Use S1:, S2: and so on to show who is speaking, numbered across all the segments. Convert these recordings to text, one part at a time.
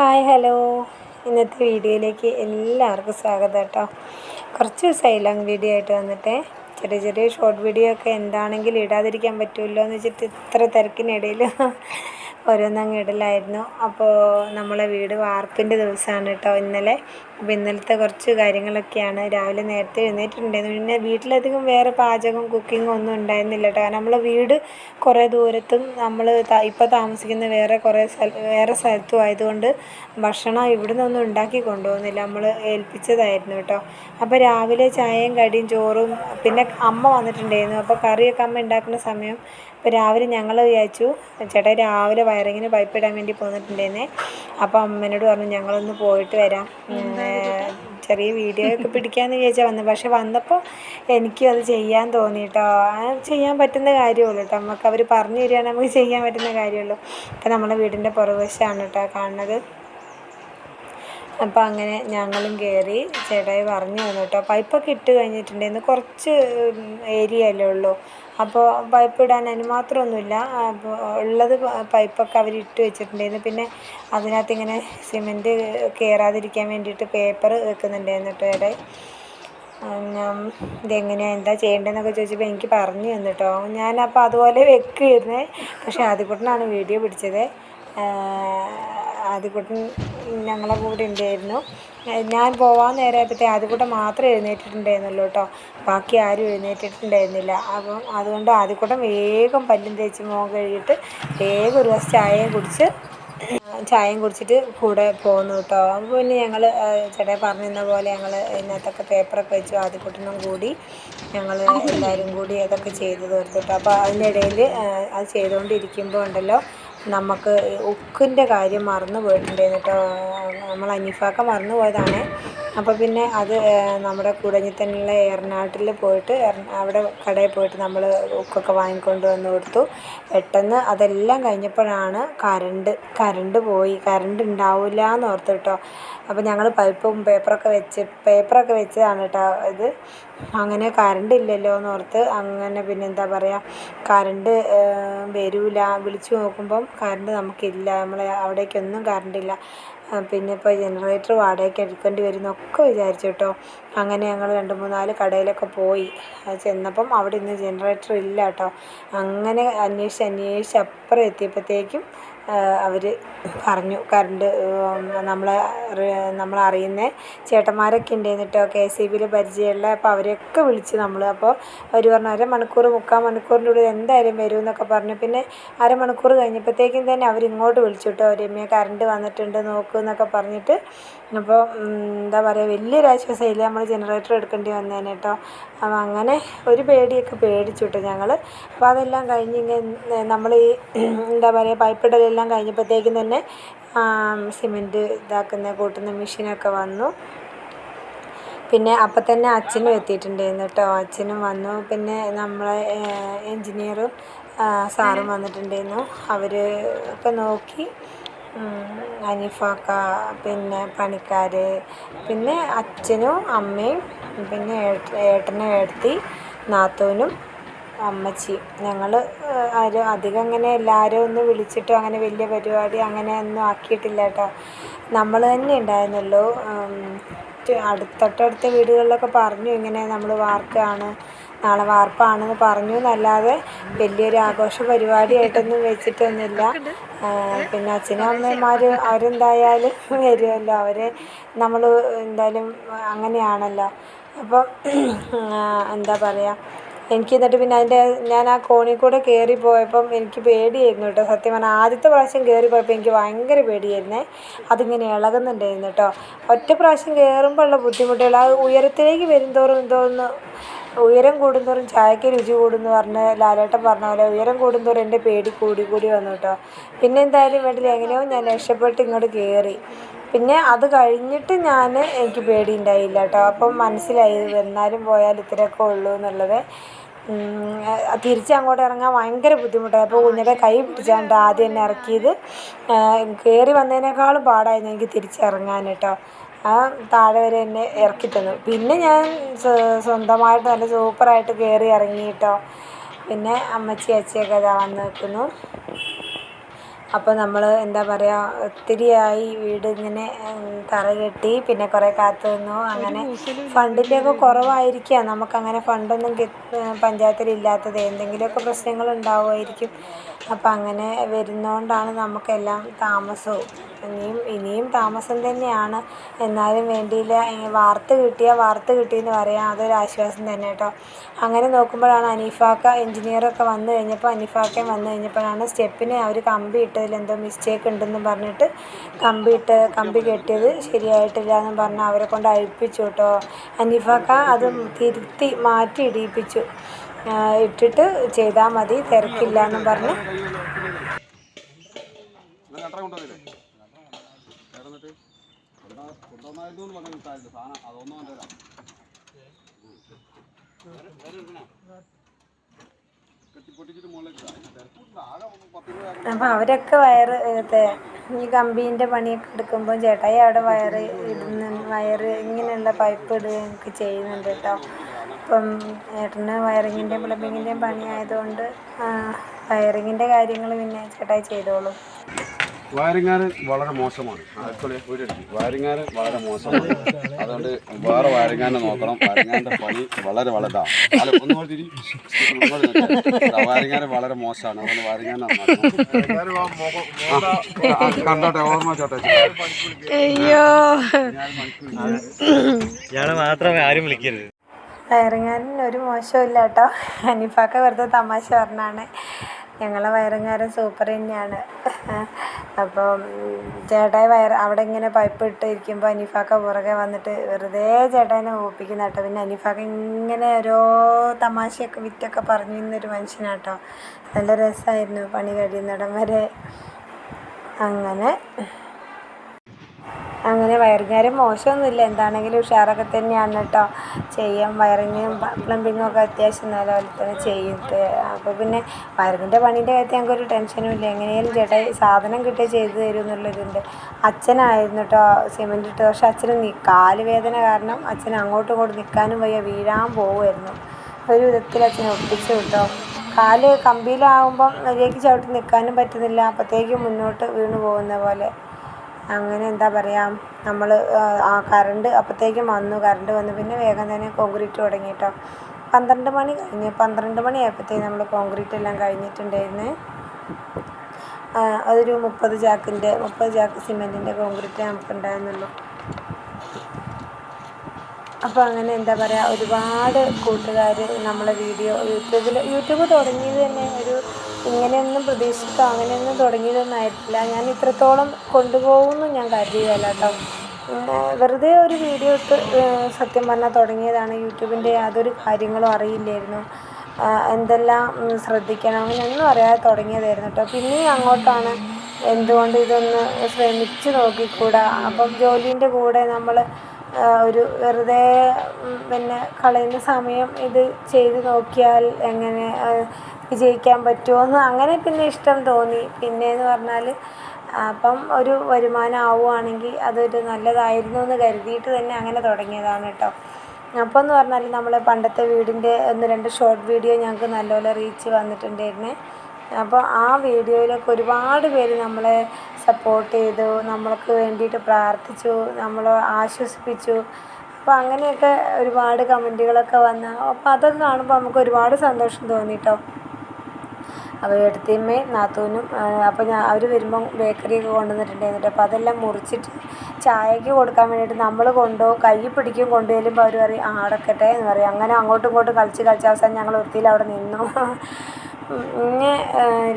S1: Hi hello. ഇന്നത്തെ വീഡിയോയിലേക്ക് എല്ലാവർക്കും സ്വാഗതം കേട്ടോ. കുറച്ച് ദിവസമായി ലോങ് വീഡിയോ ആയിട്ട് വന്നിട്ട്. ചെറിയ ചെറിയ ഷോർട്ട് വീഡിയോ ഒക്കെ എന്താണെങ്കിലും ഇടാതിരിക്കാൻ പറ്റുമല്ലോ എന്ന് വെച്ചിട്ട് ഇത്ര തിരക്കിനിടയിൽ ഓരോന്നങ്ങ് ഇടലായിരുന്നു. അപ്പോൾ നമ്മളെ വീട് വാർപ്പിന്റെ ദിവസമാണ് കേട്ടോ ഇന്നലെ. അപ്പോൾ ഇന്നലത്തെ കുറച്ച് കാര്യങ്ങളൊക്കെയാണ് രാവിലെ നേരത്തെ എഴുന്നേറ്റിട്ടുണ്ടായിരുന്നു പിന്നെ വീട്ടിലധികം വേറെ പാചകം കുക്കിങ്ങോ ഒന്നും ഉണ്ടായിരുന്നില്ല കേട്ടോ. കാരണം നമ്മളെ വീട് കുറേ ദൂരത്തും നമ്മൾ ഇപ്പോൾ താമസിക്കുന്ന വേറെ കുറേ സ്ഥല വേറെ സ്ഥലത്തും ആയതുകൊണ്ട് ഭക്ഷണം ഇവിടെ നിന്നൊന്നും ഉണ്ടാക്കി കൊണ്ടുപോകുന്നില്ല. നമ്മൾ ഏൽപ്പിച്ചതായിരുന്നു കേട്ടോ. അപ്പോൾ രാവിലെ ചായയും കടിയും ചോറും പിന്നെ അമ്മ വന്നിട്ടുണ്ടായിരുന്നു. അപ്പോൾ കറിയൊക്കെ അമ്മ ഉണ്ടാക്കുന്ന സമയം അപ്പോൾ രാവിലെ ഞങ്ങൾ വിചാരിച്ചു ചേട്ടാ രാവിലെ വയറിങ്ങിന് പൈപ്പ് ഇടാൻ വേണ്ടി പോന്നിട്ടുണ്ടായിരുന്നേ. അപ്പോൾ അമ്മേനോട് പറഞ്ഞു ഞങ്ങളൊന്ന് പോയിട്ട് വരാം. ചെറിയ വീഡിയോ ഒക്കെ പിടിക്കാമെന്ന് വിചാരിച്ചാൽ വന്നത് പക്ഷെ വന്നപ്പോൾ എനിക്കും അത് ചെയ്യാൻ തോന്നി കേട്ടോ ചെയ്യാൻ പറ്റുന്ന കാര്യമുള്ളൂ കേട്ടോ നമുക്ക് അവർ പറഞ്ഞു തരികയാണെങ്കിൽ നമുക്ക് ചെയ്യാൻ പറ്റുന്ന കാര്യമുള്ളൂ. അപ്പോൾ നമ്മളെ വീടിന്റെ പുറകുവശമാണ് കേട്ടോ കാണുന്നത്. അപ്പോൾ അങ്ങനെ ഞങ്ങളും കയറി ചേട്ടായി പറഞ്ഞു തന്നു കേട്ടോ പൈപ്പൊക്കെ ഇട്ട് കഴിഞ്ഞിട്ടുണ്ടായിരുന്നു. കുറച്ച് ഏരിയ അല്ലേ ഉള്ളൂ. അപ്പോൾ പൈപ്പ് ഇടാൻ അതിന് മാത്രമൊന്നുമില്ല. അപ്പോൾ ഉള്ളത് പൈപ്പൊക്കെ അവർ ഇട്ട് വെച്ചിട്ടുണ്ടായിരുന്നു. പിന്നെ അതിനകത്ത് ഇങ്ങനെ സിമന്റ് കയറാതിരിക്കാൻ വേണ്ടിയിട്ട് പേപ്പർ വെക്കുന്നുണ്ടായിരുന്നു കേട്ടോ ഇവിടെ ഇതെങ്ങനെയാണ് എന്താ ചെയ്യേണ്ടതെന്നൊക്കെ ചോദിച്ചപ്പോൾ എനിക്ക് പറഞ്ഞു തന്നു കേട്ടോ. ഞാനപ്പോൾ അതുപോലെ വെക്കുകയായിരുന്നേ പക്ഷേ ആദ്യക്കുട്ടനാണ് വീഡിയോ പിടിച്ചത്. ആദ്യക്കുട്ടൻ ഞങ്ങളുടെ കൂടെ ഉണ്ടായിരുന്നു. ഞാൻ പോവാൻ നേരമായപ്പോഴത്തേ ആദ്യക്കൂട്ടം മാത്രം എഴുന്നേറ്റിട്ടുണ്ടായിരുന്നുള്ളൂ കേട്ടോ. ബാക്കി ആരും എഴുന്നേറ്റിട്ടുണ്ടായിരുന്നില്ല. അപ്പം അതുകൊണ്ട് ആദ്യക്കൂട്ടം വേഗം പല്ലും തേച്ച് മുഖം കഴുകിയിട്ട് വേഗം ഒരു ഗ്ലാസ് ചായയും കുടിച്ച് ചായയും കുടിച്ചിട്ട് കൂടെ പോന്നു കേട്ടോ. അപ്പോൾ പിന്നെ ഞങ്ങൾ ചേട്ടായി പറഞ്ഞിരുന്ന പോലെ ഞങ്ങൾ ഇതിനകത്തൊക്കെ പേപ്പറൊക്കെ വെച്ചു. ആദ്യക്കൂട്ടിനും കൂടി ഞങ്ങൾ എല്ലാവരും കൂടി അതൊക്കെ ചെയ്ത് തീർത്തു കേട്ടോ. അപ്പോൾ അതിന്റെ ഇടയിൽ അത് ചെയ്തുകൊണ്ടിരിക്കുമ്പോൾ ഉണ്ടല്ലോ നമുക്ക് ഉക്കിന്റെ കാര്യം മറന്നു പോയിട്ടുണ്ടായിരുന്നു കേട്ടോ നമ്മൾ അനീഫാക്ക മറന്നു പോയതാണ് അപ്പോൾ പിന്നെ അത് നമ്മുടെ കുടഞ്ഞി തന്നെയുള്ള ഏറനാട്ടിൽ പോയിട്ട് അവിടെ കടയിൽ പോയിട്ട് നമ്മൾ ഉക്കൊക്കെ വാങ്ങിക്കൊണ്ട് വന്ന് കൊടുത്തു. പെട്ടെന്ന് അതെല്ലാം കഴിഞ്ഞപ്പോഴാണ് കരണ്ട് കരണ്ട് പോയി. കരണ്ട് ഉണ്ടാവില്ല എന്ന് ഓർത്തു കേട്ടോ അപ്പോൾ ഞങ്ങൾ പൈപ്പും പേപ്പറൊക്കെ വെച്ച് പേപ്പറൊക്കെ വെച്ചതാണ് കേട്ടോ ഇത്. അങ്ങനെ കരണ്ട് ഇല്ലല്ലോ എന്ന് ഓർത്ത് അങ്ങനെ പിന്നെ എന്താ പറയുക കരണ്ട് വരില്ല വിളിച്ചു നോക്കുമ്പം കരണ്ട് നമുക്കില്ല. നമ്മളെ അവിടേക്കൊന്നും കറണ്ടില്ല പിന്നെ ഇപ്പോൾ ജനറേറ്റർ വാടകയ്ക്ക് എടുക്കേണ്ടി വരും എന്നൊക്കെ വിചാരിച്ചു കേട്ടോ. അങ്ങനെ ഞങ്ങൾ രണ്ട് മൂന്നാൽ കടയിലൊക്കെ പോയി. ചെന്നപ്പം അവിടെ ഇന്ന് ജനറേറ്റർ ഇല്ല കേട്ടോ. അങ്ങനെ അന്വേഷിച്ച് അന്വേഷിച്ച് അപ്പുറം എത്തിയപ്പോഴത്തേക്കും അവർ പറഞ്ഞു. കറണ്ട് നമ്മളെ അറിയുന്ന ചേട്ടന്മാരൊക്കെ ഉണ്ട് എന്നിട്ടോ കെ എസ് ഇ ബിയിൽ പരിചയമുള്ള അപ്പോൾ അവരെയൊക്കെ വിളിച്ച് നമ്മൾ അപ്പോൾ അവർ പറഞ്ഞു അരമണിക്കൂർ മുക്കാൽ മണിക്കൂറിന്റെ ഉള്ളിൽ എന്തായാലും വരും എന്നൊക്കെ പറഞ്ഞു. പിന്നെ അരമണിക്കൂർ കഴിഞ്ഞപ്പോഴത്തേക്കും തന്നെ അവർ ഇങ്ങോട്ട് വിളിച്ചു കേട്ടോ. രമ്യ കറണ്ട് വന്നിട്ടുണ്ട് നോക്കൂ എന്നൊക്കെ പറഞ്ഞിട്ട്. അപ്പോൾ എന്താ പറയുക വലിയൊരു ആശ്വാസമില്ല നമ്മൾ ജനറേറ്റർ എടുക്കേണ്ടി വന്നേനെ കേട്ടോ. അപ്പം അങ്ങനെ ഒരു പേടിയൊക്കെ പേടിച്ചു കേട്ടോ ഞങ്ങൾ അപ്പോൾ അതെല്ലാം കഴിഞ്ഞ് ഇങ്ങനെ നമ്മൾ ഈ എന്താ പറയുക പൈപ്പിടലെല്ലാം കഴിഞ്ഞപ്പോഴത്തേക്കും തന്നെ സിമന്റ് ഇതാക്കുന്ന കൂട്ടുന്ന മെഷീനൊക്കെ വന്നു. പിന്നെ അപ്പം തന്നെ അച്ഛനും എത്തിയിട്ടുണ്ടായിരുന്നു കേട്ടോ. അച്ഛനും വന്നു. പിന്നെ നമ്മളെ എൻജിനീയറും സാറും വന്നിട്ടുണ്ടായിരുന്നു. അവർ ഒക്കെ നോക്കി ഹനീഫാക്ക പിന്നെ പണിക്കാർ പിന്നെ അച്ഛനും അമ്മയും പിന്നെ ഏട്ടനെ ഏട്ടത്തി നാത്തൂനും അമ്മച്ചി. ഞങ്ങൾ ആരും അധികം അങ്ങനെ എല്ലാവരും ഒന്നും വിളിച്ചിട്ടോ അങ്ങനെ വലിയ പരിപാടി അങ്ങനെ ഒന്നും ആക്കിയിട്ടില്ല കേട്ടോ. നമ്മൾ തന്നെ ഉണ്ടായിരുന്നുള്ളൂ അടുത്ത തൊട്ടടുത്ത വീടുകളിലൊക്കെ പറഞ്ഞു ഇങ്ങനെ നമ്മൾ വാർക്കാണ് നാളെ വാർപ്പാണെന്ന് പറഞ്ഞു എന്നല്ലാതെ വലിയൊരു ആഘോഷ പരിപാടിയായിട്ടൊന്നും വെച്ചിട്ടൊന്നുമില്ല. പിന്നെ അച്ഛനും അമ്മമാർ അവരെന്തായാലും വരുമല്ലോ. അവരെ നമ്മൾ എന്തായാലും അങ്ങനെയാണല്ലോ. അപ്പം എന്താ പറയുക എനിക്ക് എന്നിട്ട് പിന്നെ അതിന്റെ ഞാൻ ആ കോണിൽ കൂടെ കയറി പോയപ്പം എനിക്ക് പേടിയായിരുന്നു കേട്ടോ. സത്യം പറഞ്ഞാൽ ആദ്യത്തെ പ്രാവശ്യം കയറി പോയപ്പോൾ എനിക്ക് ഭയങ്കര പേടിയായിരുന്നേ. അതിങ്ങനെ ഇളകുന്നുണ്ടായിരുന്നു കേട്ടോ. ഒറ്റ പ്രാവശ്യം കയറുമ്പോൾ ഉള്ള ബുദ്ധിമുട്ടുകൾ ആ ഉയരത്തിലേക്ക് വരുന്തോറും എന്തോന്ന് ഉയരം കൂടുന്തോറും ചായക്ക് രുചി കൂടുമെന്ന് പറഞ്ഞ് ലാലേട്ടൻ പറഞ്ഞ പോലെ ഉയരം കൂടുന്തോറും എന്റെ പേടി കൂടി കൂടി വന്നു കേട്ടോ. പിന്നെ എന്തായാലും വേണ്ടില്ല എങ്ങനെയോ ഞാൻ രക്ഷപ്പെട്ട് ഇങ്ങോട്ട് കയറി പിന്നെ അത് കഴിഞ്ഞിട്ട് ഞാൻ എനിക്ക് പേടി ഉണ്ടായില്ല കേട്ടോ അപ്പം മനസ്സിലായി എന്നാലും പോയാൽ ഇത്രയൊക്കെ ഉള്ളൂ എന്നുള്ളത്. തിരിച്ച് അങ്ങോട്ട് ഇറങ്ങാൻ ഭയങ്കര ബുദ്ധിമുട്ടായി. അപ്പോൾ കുഞ്ഞിന്റെ കൈ പിടിച്ചാണ്ട് ആദ്യം എന്നെ ഇറക്കിയത് കയറി വന്നതിനേക്കാളും പാടായിരുന്നു എനിക്ക് തിരിച്ചിറങ്ങാൻ കേട്ടോ ആ താഴെ വരെ എന്നെ ഇറക്കി തന്നു. പിന്നെ ഞാൻ സ്വന്തമായിട്ട് നല്ല സൂപ്പറായിട്ട് കയറി ഇറങ്ങി കേട്ടോ പിന്നെ അമ്മച്ചി അച്ചിയൊക്കെ ഇതാ വന്ന് നിൽക്കുന്നു. അപ്പോൾ നമ്മൾ എന്താ പറയുക ഒത്തിരിയായി വീട് ഇങ്ങനെ തറ കെട്ടി പിന്നെ കുറേ കാത്തു നിന്നു. അങ്ങനെ ഫണ്ടിന്റെയൊക്കെ കുറവായിരിക്കാം. നമുക്കങ്ങനെ ഫണ്ടൊന്നും കി പഞ്ചായത്തിലില്ലാത്തത്. എന്തെങ്കിലുമൊക്കെ പ്രശ്നങ്ങൾ ഉണ്ടാവുമായിരിക്കും അപ്പം അങ്ങനെ വരുന്നതുകൊണ്ടാണ് നമുക്കെല്ലാം താമസവും. ഇനിയും ഇനിയും താമസം തന്നെയാണ്. എന്നാലും വേണ്ടിയില്ല വാർത്ത് കിട്ടിയാൽ വാർത്ത് കിട്ടിയെന്ന് പറയാം അതൊരു ആശ്വാസം തന്നെ കേട്ടോ. അങ്ങനെ നോക്കുമ്പോഴാണ് അനീഫാക്ക എഞ്ചിനീയറൊക്കെ വന്നു കഴിഞ്ഞപ്പോൾ അനീഫാക്കയും വന്നു കഴിഞ്ഞപ്പോഴാണ് സ്റ്റെപ്പിന് അവർ കമ്പി ഇട്ടതിൽ എന്തോ മിസ്റ്റേക്ക് ഉണ്ടെന്ന് പറഞ്ഞിട്ട് കമ്പി ഇട്ട് കമ്പി കെട്ടിയത് ശരിയായിട്ടില്ല എന്ന് പറഞ്ഞ് അവരെ കൊണ്ട് അഴിപ്പിച്ചു കേട്ടോ. അനീഫാക്ക അത് തിരുത്തി മാറ്റി ഇടിയിപ്പിച്ചു. ഇട്ടിട്ട് ചെയ്താൽ മതി തിരക്കില്ല എന്നും പറഞ്ഞ്. അപ്പൊ അവരൊക്കെ വയറ് ഈ കമ്പീന്റെ പണിയൊക്കെ എടുക്കുമ്പോൾ ചേട്ടായി അവിടെ വയറ് ഇടുന്ന വയറ് ഇങ്ങനെയുള്ള പൈപ്പ് ഇടുകയൊക്കെ ചെയ്യുന്നുണ്ട് കേട്ടോ. അപ്പം ഏട്ടന് വയറിങ്ങിന്റെയും പ്ലംബിങ്ങിന്റെയും പണിയായതുകൊണ്ട് വയറിങ്ങിന്റെ കാര്യങ്ങൾ പിന്നെ ചേട്ടായി ചെയ്തോളും.
S2: വയറിങ്ങാർ വളരെ മോശമാണ്. വയറിങ്ങാർ വളരെ മോശമാണ്. അതുകൊണ്ട് വേറെ വയറിങ്ങാനെ നോക്കണം. വയറിങ്ങാന്റെ പണി വളരെ വളരെ അല്ല ഒന്നുകൂടി തിരി. വളരെ മോശമാണ്. അതുകൊണ്ട് വയറിങ്ങാനെ കണ്ടോട്ടെ ഓർമ്മ ചോട്ടെ
S1: അയ്യോ.
S3: ഇയാളെ മാത്രമേ ആരും വിളിക്കരുത്.
S1: വയറിങ്ങാരൻ ഒരു മോശമില്ല കേട്ടോ ഹനീഫാക്ക വെറുതെ തമാശ പറഞ്ഞാണ്. ഞങ്ങളെ വയറുകാരൻ സൂപ്പർ തന്നെയാണ്. അപ്പോൾ ചേട്ടായി വയർ അവിടെ ഇങ്ങനെ പൈപ്പ് ഇട്ടിരിക്കുമ്പോൾ അനീഫാക്ക പുറകെ വന്നിട്ട് വെറുതെ ചേട്ടായിനെ ഓപ്പിക്കുന്ന കേട്ടോ. പിന്നെ അനീഫാക്ക ഇങ്ങനെ ഓരോ തമാശയൊക്കെ വിറ്റൊക്കെ പറഞ്ഞു തന്നൊരു മനുഷ്യനാട്ടോ. നല്ല രസമായിരുന്നു പണി കഴിയുന്നിടം വരെ. അങ്ങനെ അങ്ങനെ വയറിങ്ങാരും മോശമൊന്നുമില്ല. എന്താണെങ്കിലും ഉഷാറൊക്കെ തന്നെയാണ് കേട്ടോ. ചെയ്യാം വയറിങ്ങും പ്ലംബിങ്ങും ഒക്കെ അത്യാവശ്യം നല്ല പോലെ തന്നെ ചെയ്യുന്നത് അപ്പോൾ പിന്നെ വയറിങ്ങിന്റെ പണീന്റെ കാര്യത്തിൽ ഞങ്ങൾക്കൊരു ടെൻഷനും ഇല്ല. എങ്ങനെയാലും ചേട്ടാ സാധനം കിട്ടിയ ചെയ്ത് തരും എന്നുള്ളൊരിതുണ്ട്. അച്ഛനായിരുന്നു കേട്ടോ സിമെന്റ് ഇട്ട് പക്ഷെ അച്ഛന് നി കാൽ വേദന കാരണം അച്ഛൻ അങ്ങോട്ടും ഇങ്ങോട്ടും നിൽക്കാനും വയ്യ. വീഴാൻ പോകുമായിരുന്നു ഒരു വിധത്തിൽ അച്ഛൻ ഒപ്പിച്ചു കേട്ടോ. കാൽ കമ്പിയിലാവുമ്പം മര്യാദയ്ക്ക് ചവിട്ടി നിൽക്കാനും പറ്റുന്നില്ല. അപ്പോഴത്തേക്കും മുന്നോട്ട് വീണു പോകുന്ന പോലെ. അങ്ങനെ എന്താ പറയുക നമ്മൾ ആ കറണ്ട് അപ്പോഴത്തേക്കും വന്നു കറണ്ട് വന്നു പിന്നെ വേഗം തന്നെ കോൺക്രീറ്റ് തുടങ്ങി കേട്ടോ പന്ത്രണ്ട് മണി കഴിഞ്ഞ് പന്ത്രണ്ട് മണി ആയപ്പോഴത്തേക്കും നമ്മൾ കോൺക്രീറ്റ് എല്ലാം കഴിഞ്ഞിട്ടുണ്ടായിരുന്നു. അതൊരു മുപ്പത് ചാക്കിന്റെ മുപ്പത് ചാക്ക് സിമെന്റിന്റെ കോൺക്രീറ്റ് നമുക്ക് ഉണ്ടായിരുന്നുള്ളൂ. അപ്പോൾ അങ്ങനെ എന്താ പറയുക ഒരുപാട് കൂട്ടുകാർ നമ്മളെ വീഡിയോ യൂട്യൂബിൽ യൂട്യൂബ് തുടങ്ങിയത് തന്നെ ഒരു ഇങ്ങനെയൊന്നും പ്രതീക്ഷിച്ചോ അങ്ങനെയൊന്നും തുടങ്ങിയതൊന്നും ആയിട്ടില്ല. ഞാൻ ഇത്രത്തോളം കൊണ്ടുപോകുമെന്ന് ഞാൻ കരുതിയതല്ല കേട്ടോ. വെറുതെ ഒരു വീഡിയോ ഇട്ട് സത്യം പറഞ്ഞാൽ തുടങ്ങിയതാണ്. യൂട്യൂബിന്റെ യാതൊരു കാര്യങ്ങളും അറിയില്ലായിരുന്നു. എന്തെല്ലാം ശ്രദ്ധിക്കണം അങ്ങനെയൊന്നും അറിയാതെ തുടങ്ങിയതായിരുന്നു കേട്ടോ. പിന്നെയും അങ്ങോട്ടാണ് എന്തുകൊണ്ട് ഇതൊന്ന് ശ്രമിച്ച് നോക്കിക്കൂടാ? അപ്പം ജോലീന്റെ കൂടെ നമ്മൾ ഒരു വെറുതെ പിന്നെ കളയുന്ന സമയം ഇത് ചെയ്ത് നോക്കിയാൽ എങ്ങനെ വിജയിക്കാൻ പറ്റുമോയെന്ന് അങ്ങനെ പിന്നെ ഇഷ്ടം തോന്നി. പിന്നെയെന്ന് പറഞ്ഞാൽ അപ്പം ഒരു വരുമാനം ആവുകയാണെങ്കിൽ അതൊരു നല്ലതായിരുന്നു എന്ന് കരുതിയിട്ട് തന്നെ അങ്ങനെ തുടങ്ങിയതാണ് കേട്ടോ. അപ്പം എന്ന് പറഞ്ഞാൽ നമ്മൾ പണ്ടത്തെ വീടിന്റെ ഒന്ന് രണ്ട് ഷോർട്ട് വീഡിയോ ഞങ്ങൾക്ക് നല്ലപോലെ റീച്ച് വന്നിട്ടുണ്ടായിരുന്നേ. അപ്പോൾ ആ വീഡിയോയിലൊക്കെ ഒരുപാട് പേര് നമ്മളെ സപ്പോർട്ട് ചെയ്തു നമ്മൾക്ക് വേണ്ടിയിട്ട് പ്രാർത്ഥിച്ചു നമ്മളെ ആശ്വസിപ്പിച്ചു. അപ്പോൾ അങ്ങനെയൊക്കെ ഒരുപാട് കമന്റുകളൊക്കെ വന്ന അപ്പോൾ അതൊക്കെ കാണുമ്പോൾ നമുക്ക് ഒരുപാട് സന്തോഷം തോന്നി കേട്ടോ. അപ്പോൾ എടുത്തിയമ്മയും നാത്തൂനും അപ്പോൾ ഞാൻ അവർ വരുമ്പം ബേക്കറിയൊക്കെ കൊണ്ടുവന്നിട്ടുണ്ടായിരുന്നു. അപ്പോൾ അതെല്ലാം മുറിച്ചിട്ട് ചായക്ക് കൊടുക്കാൻ വേണ്ടിയിട്ട് നമ്മൾ കൊണ്ടോ കൈ പിടിക്കും കൊണ്ടു ചെല്ലുമ്പോൾ അവർ പറയും ആ അടക്കട്ടെ എന്ന് പറയും. അങ്ങനെ അങ്ങോട്ടും ഇങ്ങോട്ടും കളിച്ച് കളിച്ച് അവസാനം ഞങ്ങൾ വൃത്തിയിൽ അവിടെ നിന്നു. പിന്നെ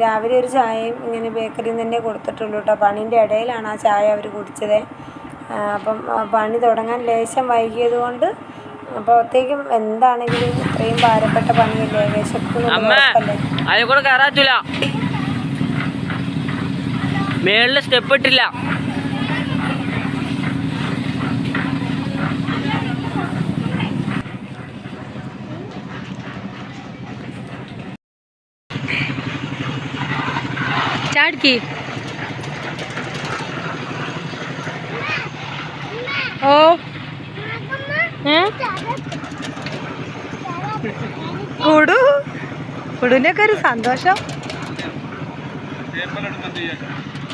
S1: രാവിലെ ഒരു ചായയും ഇങ്ങനെ ബേക്കറിയിൽ നിന്ന് തന്നെ കൊടുത്തിട്ടുള്ളൂ കേട്ടോ. പണീന്റെ ഇടയിലാണ് ആ ചായ അവർ കുടിച്ചത്. അപ്പം പണി തുടങ്ങാൻ ലേശം വൈകിയത് കൊണ്ട് അപ്പോഴത്തേക്കും എന്താണെങ്കിലും ഇത്രയും ഭാരപ്പെട്ട പണിയല്ലേ?
S4: അതിൽ കൂടെ കയറാൻ മേളിൽ സ്റ്റെപ്പ് ഇട്ടില്ല.
S5: ചാടിക്ക്. ഓ. കുടു കുടുവിന്റെയൊക്കെ ഒരു സന്തോഷം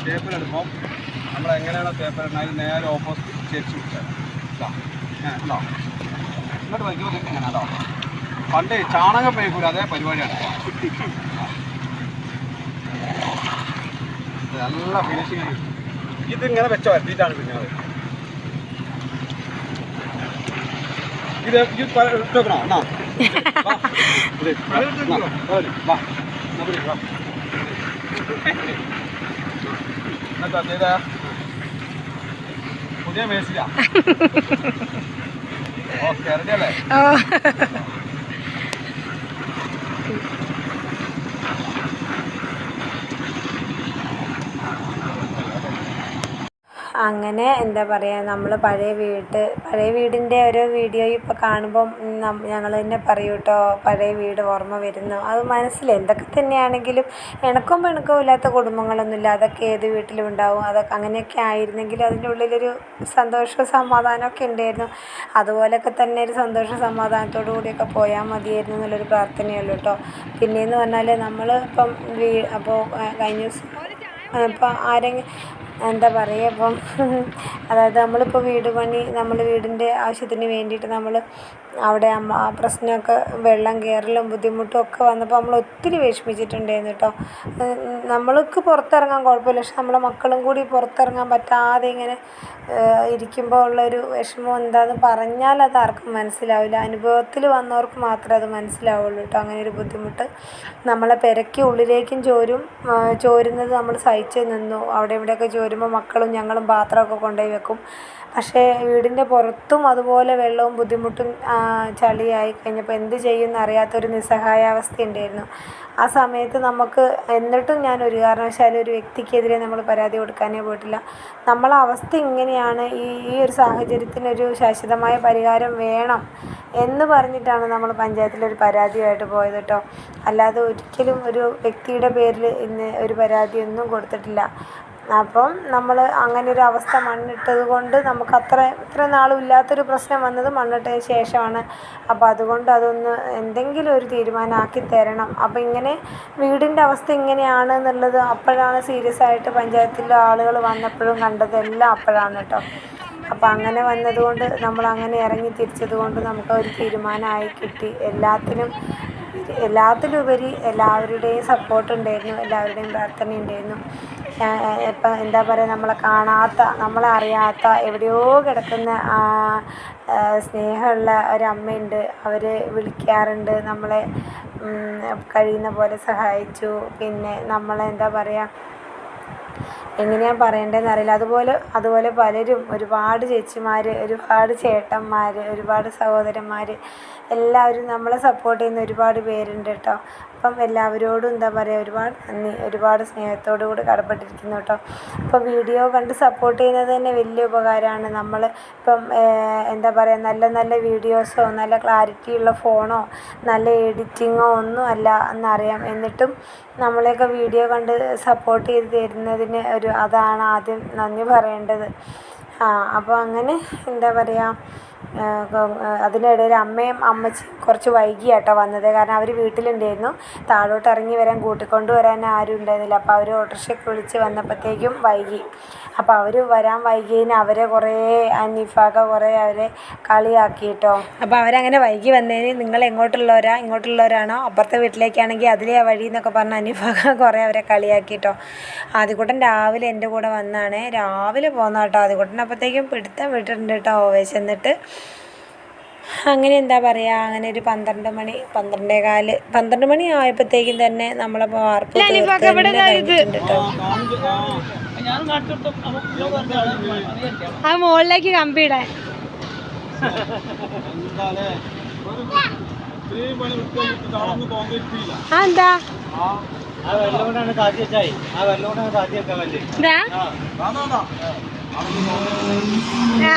S2: തേപ്പലിടുമ്പോൾ നമ്മൾ പേപ്പർ നേരെ ഇങ്ങോട്ട് എങ്ങനെ അതാ പണ്ട് ചാണകം പേക്കൂല അതേ പരിപാടിയാണ് നല്ല ഫിനിഷിങ് ഇതിങ്ങനെ വെച്ചോ എത്തിയിട്ടാണ് പിന്നെ ഇത് ഇത് ഇട്ടേക്കണോ എന്നാ വാ. എന്നാ, ചെയ്തേ? പുതിയ മേസിലാ ഓക്കെ റെഡി അല്ലേ
S1: അങ്ങനെ എന്താ പറയുക നമ്മൾ പഴയ വീട് പഴയ വീടിന്റെ ഒരു വീഡിയോ ഇപ്പോൾ കാണുമ്പം ഞങ്ങൾ തന്നെ പറയും കേട്ടോ പഴയ വീട് ഓർമ്മ വരുന്നു. അത് മനസ്സിൽ എന്തൊക്കെ തന്നെയാണെങ്കിലും ഇണക്കവും പിണക്കവും ഇല്ലാത്ത കുടുംബങ്ങളൊന്നുമില്ല അതൊക്കെ ഏത് വീട്ടിലും ഉണ്ടാവും. അതൊക്കെ അങ്ങനെയൊക്കെ ആയിരുന്നെങ്കിൽ അതിന്റെ ഉള്ളിലൊരു സന്തോഷവും സമാധാനമൊക്കെ ഉണ്ടായിരുന്നു. അതുപോലെയൊക്കെ തന്നെ ഒരു സന്തോഷ സമാധാനത്തോടു കൂടിയൊക്കെ പോയാൽ മതിയായിരുന്നു എന്നുള്ളൊരു പ്രാർത്ഥനയുള്ളൂ കേട്ടോ പിന്നെയെന്ന് പറഞ്ഞാൽ നമ്മൾ ഇപ്പം വീ അപ്പോൾ കഴിഞ്ഞ ദിവസം ഇപ്പം ആരെങ്കിലും എന്താ പറയുക ഇപ്പം അതായത് നമ്മളിപ്പോൾ വീട് പണി നമ്മൾ വീടിന്റെ ആവശ്യത്തിന് വേണ്ടിയിട്ട് നമ്മൾ അവിടെ ആ പ്രശ്നമൊക്കെ വെള്ളം കയറലും ബുദ്ധിമുട്ടും ഒക്കെ വന്നപ്പോൾ നമ്മൾ ഒത്തിരി വിഷമിച്ചിട്ടുണ്ടായിരുന്നു കേട്ടോ. നമ്മൾക്ക് പുറത്തിറങ്ങാൻ കുഴപ്പമില്ല. പക്ഷെ നമ്മളെ മക്കളും കൂടി പുറത്തിറങ്ങാൻ പറ്റാതെ ഇങ്ങനെ ഇരിക്കുമ്പോൾ ഉള്ളൊരു വിഷമം എന്താണെന്ന് പറഞ്ഞാൽ അത് ആർക്കും മനസ്സിലാവില്ല. അനുഭവത്തിൽ വന്നവർക്ക് മാത്രമേ അത് മനസ്സിലാവുള്ളൂ കേട്ടോ. അങ്ങനെ ഒരു ബുദ്ധിമുട്ട് നമ്മളെ പെരക്കി ഉള്ളിലേക്കും ചോരും ചോരുന്നത് നമ്മൾ സഹിച്ച് നിന്നു. അവിടെ ഇവിടെയൊക്കെ ചോരുമ്പോൾ മക്കളും ഞങ്ങളും പാത്രമൊക്കെ കൊണ്ടുപോയി വെക്കും. പക്ഷേ വീടിന്റെ പുറത്തും അതുപോലെ വെള്ളവും ബുദ്ധിമുട്ടും ചളിയായി കഴിഞ്ഞപ്പോൾ എന്ത് ചെയ്യുമെന്ന് അറിയാത്തൊരു നിസ്സഹായാവസ്ഥ ഉണ്ടായിരുന്നു ആ സമയത്ത് നമുക്ക് എന്നിട്ടും ഞാൻ ഒരു കാരണവശാലും ഒരു വ്യക്തിക്കെതിരെ നമ്മൾ പരാതി കൊടുക്കാനേ പോയിട്ടില്ല. നമ്മളെ അവസ്ഥ ഇങ്ങനെയാണ്. ഈ ഈ ഒരു സാഹചര്യത്തിനൊരു ശാശ്വതമായ പരിഹാരം വേണം എന്ന് പറഞ്ഞിട്ടാണ് നമ്മൾ പഞ്ചായത്തിലൊരു പരാതിയായിട്ട് പോയത് കേട്ടോ. അല്ലാതെ ഒരിക്കലും ഒരു വ്യക്തിയുടെ പേരിൽ ഇന്ന് ഒരു പരാതിയൊന്നും കൊടുത്തിട്ടില്ല. അപ്പം നമ്മൾ അങ്ങനെ ഒരു അവസ്ഥ മണ്ണിട്ടത് കൊണ്ട് നമുക്ക് അത്ര ഇത്ര നാളും ഇല്ലാത്തൊരു പ്രശ്നം വന്നത് മണ്ണിട്ടതിന് ശേഷമാണ്. അപ്പം അതുകൊണ്ട് അതൊന്ന് എന്തെങ്കിലും ഒരു തീരുമാനമാക്കി തരണം. അപ്പം ഇങ്ങനെ വീടിന്റെ അവസ്ഥ ഇങ്ങനെയാണ് എന്നുള്ളത് അപ്പോഴാണ് സീരിയസ് ആയിട്ട് പഞ്ചായത്തിലെ ആളുകൾ വന്നപ്പോഴും കണ്ടതെല്ലാം അപ്പോഴാണ് കേട്ടോ. അപ്പം അങ്ങനെ വന്നതുകൊണ്ട് നമ്മൾ അങ്ങനെ ഇറങ്ങി തിരിച്ചത് കൊണ്ട് നമുക്ക് ഒരു തീരുമാനമായി കിട്ടി. എല്ലാത്തിനും എല്ലാത്തിലുപരി എല്ലാവരുടെയും സപ്പോർട്ട് ഉണ്ടായിരുന്നു എല്ലാവരുടെയും പ്രാർത്ഥന ഉണ്ടായിരുന്നു. ഇപ്പം എന്താ പറയുക നമ്മളെ കാണാത്ത നമ്മളെ അറിയാത്ത എവിടെയോ കിടക്കുന്ന സ്നേഹമുള്ള ഒരമ്മയുണ്ട്. അവർ വിളിക്കാറുണ്ട് നമ്മളെ കഴിയുന്ന പോലെ സഹായിച്ചു. പിന്നെ നമ്മളെ എന്താ പറയുക എങ്ങനെയാണ് പറയേണ്ടതെന്ന് അറിയില്ല. അതുപോലെ അതുപോലെ പലരും ഒരുപാട് ചേച്ചിമാർ ഒരുപാട് ചേട്ടന്മാർ ഒരുപാട് സഹോദരന്മാർ എല്ലാവരും നമ്മളെ സപ്പോർട്ട് ചെയ്യുന്ന ഒരുപാട് പേരുണ്ട് കേട്ടോ. അപ്പം എല്ലാവരോടും എന്താ പറയുക ഒരുപാട് നന്ദി ഒരുപാട് സ്നേഹത്തോടു കൂടി കടപ്പെട്ടിരിക്കുന്നു കേട്ടോ. അപ്പോൾ വീഡിയോ കണ്ട് സപ്പോർട്ട് ചെയ്യുന്നത് തന്നെ വലിയ ഉപകാരമാണ്. നമ്മൾ ഇപ്പം എന്താ പറയുക നല്ല നല്ല വീഡിയോസോ നല്ല ക്ലാരിറ്റി ഉള്ള ഫോണോ നല്ല എഡിറ്റിങ്ങോ ഒന്നും അല്ല എന്നറിയാം. എന്നിട്ടും നമ്മളെയൊക്കെ വീഡിയോ കണ്ട് സപ്പോർട്ട് ചെയ്ത് തരുന്നതിന് ഒരു അതാണ് ആദ്യം നന്ദി പറയേണ്ടത്. ആ അപ്പോൾ അങ്ങനെ എന്താ പറയുക അതിനിടയിൽ അമ്മയും അമ്മച്ചിയും കുറച്ച് വൈകിയാട്ടോ വന്നത്. കാരണം അവർ വീട്ടിലുണ്ടായിരുന്നു. താഴോട്ട് ഇറങ്ങി വരാൻ കൂട്ടിക്കൊണ്ട് വരാൻ ആരും ഉണ്ടായിരുന്നില്ല. അപ്പോൾ അവർ ഓട്ടോറിക്ഷയൊക്കെ വിളിച്ച് വന്നപ്പോഴത്തേക്കും വൈകി. അപ്പോൾ അവർ വരാൻ വൈകിയതിന് അവരെ കുറേ അനീഫാക്ക കുറേ അവരെ കളിയാക്കി കേട്ടോ അപ്പോൾ അവരങ്ങനെ വൈകി വന്നതിന് നിങ്ങൾ എങ്ങോട്ടുള്ളവരാ? ഇങ്ങോട്ടുള്ളവരാണോ? അപ്പുറത്തെ വീട്ടിലേക്കാണെങ്കിൽ അതിലേ വഴി എന്നൊക്കെ പറഞ്ഞ് അനീഫാക്ക കുറേ അവരെ കളിയാക്കി കേട്ടോ ആദ്യകൂട്ടൻ രാവിലെ എന്റെ കൂടെ വന്നാണ്. രാവിലെ പോന്ന കേട്ടോ ആദ്യക്കൂട്ടൻ അപ്പോഴത്തേക്കും പിടുത്തം വിട്ടിട്ടുണ്ട് കേട്ടോ ചെന്നിട്ട് അങ്ങനെ എന്താ പറയുക അങ്ങനെ ഒരു പന്ത്രണ്ട് മണി പന്ത്രണ്ടേ കാൽ പന്ത്രണ്ട് മണി ആയപ്പോഴത്തേക്കും തന്നെ നമ്മളെ വാർപ്പ് കേട്ടോ
S5: ആ മുകളിലേക്ക് കമ്പിയിടാൻ എന്താ?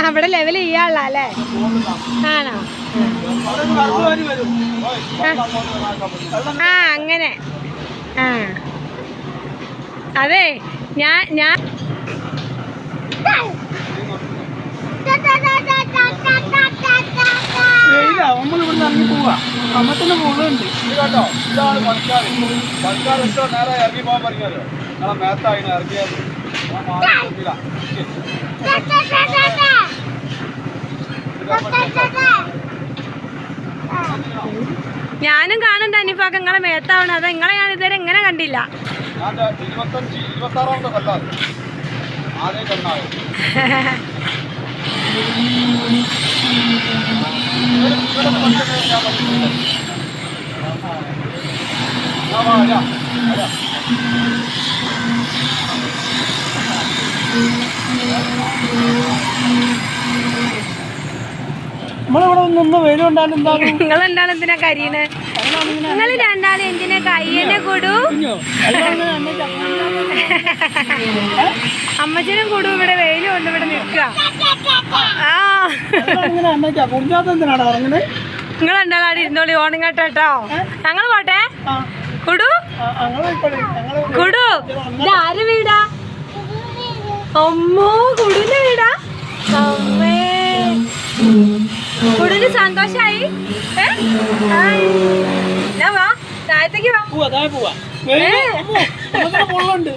S5: അവിടെ ലെവൽ ചെയ്യാനുള്ള അല്ലേ? ആണോ? ആ അങ്ങനെ. ആ. അതെ ഞാൻ ഞാൻ
S2: നമ്മൾ ഇവിടെ ഇറങ്ങി പോവാ. അമ്മത്തിന്റെ മുകളുണ്ട് ഇത് കേട്ടോ ഇതാണ് പണിക്കാർ പണിക്കാർ എത്ര നേരം ഇറങ്ങി പോകാൻ പറഞ്ഞാലോ. നിങ്ങളെ മേത്തായിന് ഇറങ്ങിയത്.
S5: ഞാനും കാണണ്ട അനിഫാക്ക നിങ്ങളെ മേത്താവണം അത് നിങ്ങളെ ഞാൻ ഇതുവരെ എങ്ങനെ കണ്ടില്ല.
S2: ഞാൻ ഇരുപത്തഞ്ച് ഇരുപത്താറാമത്തെ കൊല്ലാണ് ആദ്യം കണ്ണായോ
S3: നമ്മളിവിടെ നിന്ന് വെയിലും ഉണ്ടാകും എന്താകും
S5: നിങ്ങൾ എന്താണ് എന്തിനാ കരിയണ്? നിങ്ങൾ രണ്ടാളും എന്തിനാ കയ്യനെ കൊടു? അമ്മച്ചനും കൊടു ഇവിടെ വെയിലും കൊണ്ട് ഇവിടെ നിൽക്കുക. ആ. നിങ്ങൾ രണ്ടാളും അവിടെ ഇരുന്നോളി കേട്ടോ. ഞങ്ങൾ പോട്ടെ. കുടു. കുടു. ഇതാര് വീടാ? അമ്മോ കുടുവിന്റെ വീടാ? അമ്മേ. കുടുവിന് സന്തോഷായി? ഏ? താഴത്തേക്ക് വാ.
S3: താഴെ പോവാ.
S5: ഏ?
S3: പൊള്ളുണ്ട്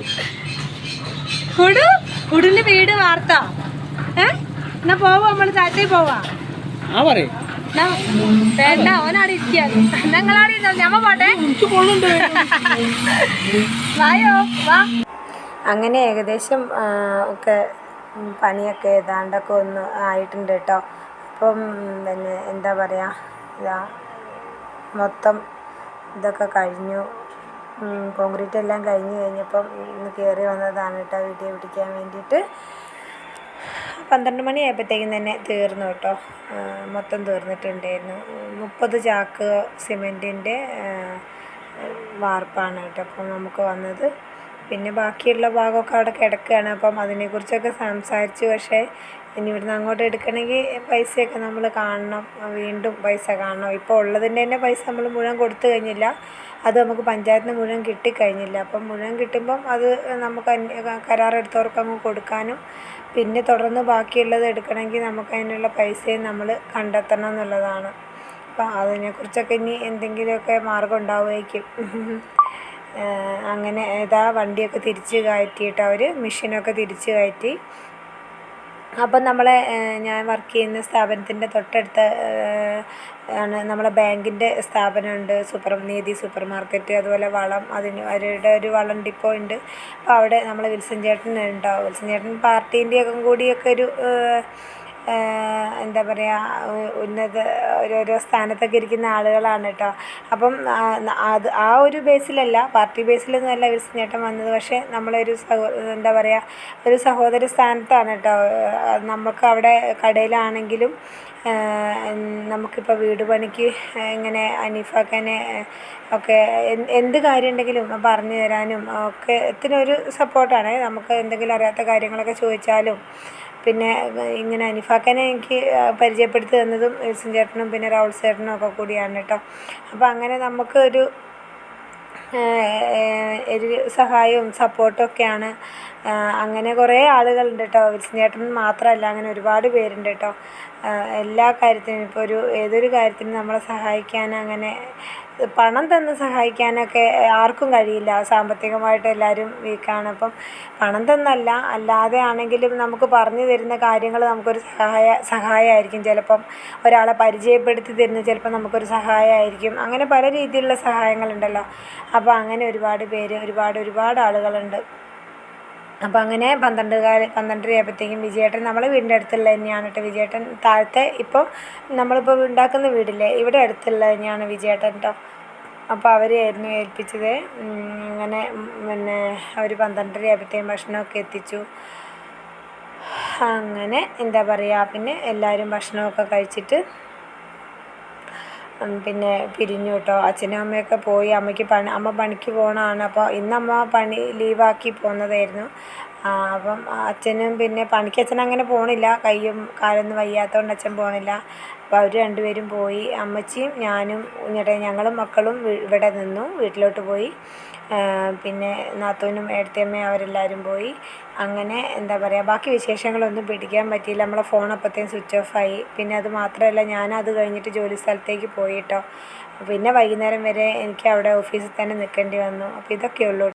S5: കുടു കുടുവിന്റെ വീട് വാർത്ത. ഏ? എന്നാ പോവാ നമ്മൾ താഴത്തേക്ക് പോവാ.
S3: ആ പറയും.
S5: എന്നാ, വേണ്ട ഓനാടെ ഇരിക്കാണ് ഞങ്ങളാടെ ഇരുന്നോ ഞമ്മ പോട്ടെ. വായോ വാ.
S1: അങ്ങനെ ഏകദേശം ഒക്കെ പണിയൊക്കെ ഏതാണ്ടൊക്കെ ഒന്ന് ആയിട്ടുണ്ട് കേട്ടോ. അപ്പം പിന്നെ എന്താ പറയുക ഇതാ മൊത്തം ഇതൊക്കെ കഴിഞ്ഞു. കോൺക്രീറ്റ് എല്ലാം കഴിഞ്ഞ് കഴിഞ്ഞപ്പം ഇന്ന് കയറി വന്നതാണ് കേട്ടോ വീഡിയോ പിടിക്കാൻ വേണ്ടിയിട്ട്. പന്ത്രണ്ട് മണി ആയപ്പോഴത്തേക്കും തന്നെ തീർന്നു കേട്ടോ. മൊത്തം തീർന്നിട്ടുണ്ടായിരുന്നു. മുപ്പത് ചാക്ക് സിമെന്റിന്റെ വാർപ്പാണ് കേട്ടോ അപ്പം നമുക്ക് വന്നത്. പിന്നെ ബാക്കിയുള്ള ഭാഗമൊക്കെ അവിടെ കിടക്കുകയാണ്. അപ്പം അതിനെക്കുറിച്ചൊക്കെ സംസാരിച്ചു. പക്ഷേ ഇനി ഇവിടുന്ന് അങ്ങോട്ട് എടുക്കണമെങ്കിൽ പൈസയൊക്കെ നമ്മൾ കാണണം. വീണ്ടും പൈസ കാണണം. ഇപ്പോൾ ഉള്ളതിന്റെ തന്നെ പൈസ നമ്മൾ മുഴുവൻ കൊടുത്തു കഴിഞ്ഞില്ല. അത് നമുക്ക് പഞ്ചായത്തിന് മുഴുവൻ കിട്ടിക്കഴിഞ്ഞില്ല. അപ്പം മുഴുവൻ കിട്ടുമ്പം അത് നമുക്ക് കരാറെടുത്തവർക്ക് അങ്ങ് കൊടുക്കാനും പിന്നെ തുടർന്ന് ബാക്കിയുള്ളത് എടുക്കണമെങ്കിൽ നമുക്ക് അതിനുള്ള പൈസയും നമ്മൾ കണ്ടെത്തണം എന്നുള്ളതാണ്. അപ്പം അതിനെക്കുറിച്ചൊക്കെ ഇനി എന്തെങ്കിലുമൊക്കെ മാർഗം ഉണ്ടാവുമായിരിക്കും. അങ്ങനെ ഏതാ വണ്ടിയൊക്കെ തിരിച്ച് കയറ്റിയിട്ട് അവർ മെഷീനൊക്കെ തിരിച്ച് കയറ്റി അപ്പം നമ്മളെ ഞാൻ വർക്ക് ചെയ്യുന്ന സ്ഥാപനത്തിന്റെ തൊട്ടടുത്ത് ആണ് നമ്മളെ ബാങ്കിന്റെ സ്ഥാപനമുണ്ട്. സൂപ്പർ നീതി സൂപ്പർ മാർക്കറ്റ് അതുപോലെ വളം അതിന് അവരുടെ ഒരു വളം ഡിപ്പോ ഉണ്ട്. അപ്പോൾ അവിടെ നമ്മളെ വിൽസൺ ചേട്ടൻ ഉണ്ടാവും. വിൽസൺ ചേട്ടൻ പാർട്ടീന്റെയൊക്കെ കൂടിയൊക്കെ ഒരു എന്താ പറയുക ഉന്നത ഓരോരോ സ്ഥാനത്തൊക്കെ ഇരിക്കുന്ന ആളുകളാണ് കേട്ടോ അപ്പം അത് ആ ഒരു ബേസിലല്ല പാർട്ടി ബേസിലൊന്നുമല്ല അല്ല നേട്ടം വന്നത്. പക്ഷേ നമ്മളൊരു സഹോ എന്താ പറയുക ഒരു സഹോദര സ്ഥാനത്താണ് കേട്ടോ നമുക്ക് അവിടെ കടയിലാണെങ്കിലും നമുക്കിപ്പോൾ വീട് പണിക്ക് ഇങ്ങനെ അനീഫാക്കാനെ ഒക്കെ എന്ത് കാര്യം ഉണ്ടെങ്കിലും പറഞ്ഞു തരാനും ഒക്കെ എത്തിനൊരു സപ്പോർട്ടാണ്. നമുക്ക് എന്തെങ്കിലും അറിയാത്ത കാര്യങ്ങളൊക്കെ ചോദിച്ചാലും പിന്നെ ഇങ്ങനെ അനിഫാക്കനെ എനിക്ക് പരിചയപ്പെടുത്തി തന്നതും വിൽസൺ ചേട്ടനും പിന്നെ രാഹുൽ ചേട്ടനും ഒക്കെ കൂടിയാണ് കേട്ടോ. അപ്പോൾ അങ്ങനെ നമുക്ക് ഒരു ഒരു സഹായവും സപ്പോർട്ടും ഒക്കെയാണ്. അങ്ങനെ കുറേ ആളുകളുണ്ട് കേട്ടോ. ചേട്ടൻ മാത്രമല്ല അങ്ങനെ ഒരുപാട് പേരുണ്ട് കേട്ടോ. എല്ലാ കാര്യത്തിനും ഇപ്പോൾ ഒരു ഏതൊരു കാര്യത്തിനും നമ്മളെ സഹായിക്കാൻ അങ്ങനെ പണം തന്ന് സഹായിക്കാനൊക്കെ ആർക്കും കഴിയില്ല. സാമ്പത്തികമായിട്ട് എല്ലാവരും വീക്കാണ്. അപ്പം പണം തന്നല്ല അല്ലാതെ ആണെങ്കിലും നമുക്ക് പറഞ്ഞു തരുന്ന കാര്യങ്ങൾ നമുക്കൊരു സഹായ സഹായമായിരിക്കും. ചിലപ്പം ഒരാളെ പരിചയപ്പെടുത്തി തരുന്ന ചിലപ്പോൾ നമുക്കൊരു സഹായമായിരിക്കും. അങ്ങനെ പല രീതിയിലുള്ള സഹായങ്ങളുണ്ടല്ലോ. അപ്പോൾ അങ്ങനെ ഒരുപാട് പേര് ഒരുപാട് ഒരുപാട് ആളുകളുണ്ട്. അപ്പോൾ അങ്ങനെ പന്ത്രണ്ട് കാല പന്ത്രണ്ടര ആയപ്പോഴത്തേക്കും വിജയേട്ടൻ നമ്മളെ വീടിന്റെ അടുത്തുള്ള തന്നെയാണ് കേട്ടോ വിജയേട്ടൻ താഴത്തെ ഇപ്പോൾ നമ്മളിപ്പോൾ ഉണ്ടാക്കുന്ന വീടില്ലേ ഇവിടെ അടുത്തുള്ള തന്നെയാണ് വിജയേട്ടൻ കേട്ടോ അപ്പോൾ അവരെയായിരുന്നു ഏൽപ്പിച്ചത്. അങ്ങനെ പിന്നെ അവർ പന്ത്രണ്ടര ആയപ്പോഴത്തേക്കും ഭക്ഷണമൊക്കെ എത്തിച്ചു. അങ്ങനെ എന്താ പറയുക പിന്നെ എല്ലാവരും ഭക്ഷണമൊക്കെ കഴിച്ചിട്ട് പിന്നെ പിരിഞ്ഞു കേട്ടോ. അച്ഛനും അമ്മയൊക്കെ പോയി അമ്മയ്ക്ക് പണി അമ്മ പണിക്ക് പോകണതാണ് അപ്പോൾ ഇന്ന് അമ്മ പണി ലീവാക്കി പോകുന്നതായിരുന്നു അപ്പം അച്ഛനും പിന്നെ പണിക്ക് അച്ഛൻ അങ്ങനെ പോണില്ല. കയ്യും കാലൊന്നും വയ്യാത്തതുകൊണ്ട് അച്ഛൻ പോണില്ല. അപ്പോൾ അവർ രണ്ടുപേരും പോയി അമ്മച്ചിയും ഞാനും കുഞ്ഞേട്ടൻ ഞങ്ങളും മക്കളും ഇവിടെ നിന്നു വീട്ടിലോട്ട് പോയി. പിന്നെ നാത്തൂനും ഏടത്തിയമ്മയും അവരെല്ലാവരും പോയി. അങ്ങനെ എന്താ പറയുക ബാക്കി വിശേഷങ്ങളൊന്നും പിടിക്കാൻ പറ്റിയില്ല. നമ്മളെ ഫോൺ അപ്പോഴത്തേക്കും സ്വിച്ച് ഓഫായി പിന്നെ അത് മാത്രമല്ല ഞാൻ അത് കഴിഞ്ഞിട്ട് ജോലി സ്ഥലത്തേക്ക് പോയി കേട്ടോ പിന്നെ വൈകുന്നേരം വരെ എനിക്ക് അവിടെ ഓഫീസിൽ തന്നെ നിൽക്കേണ്ടി വന്നു. അപ്പോൾ ഇതൊക്കെയുള്ളൂ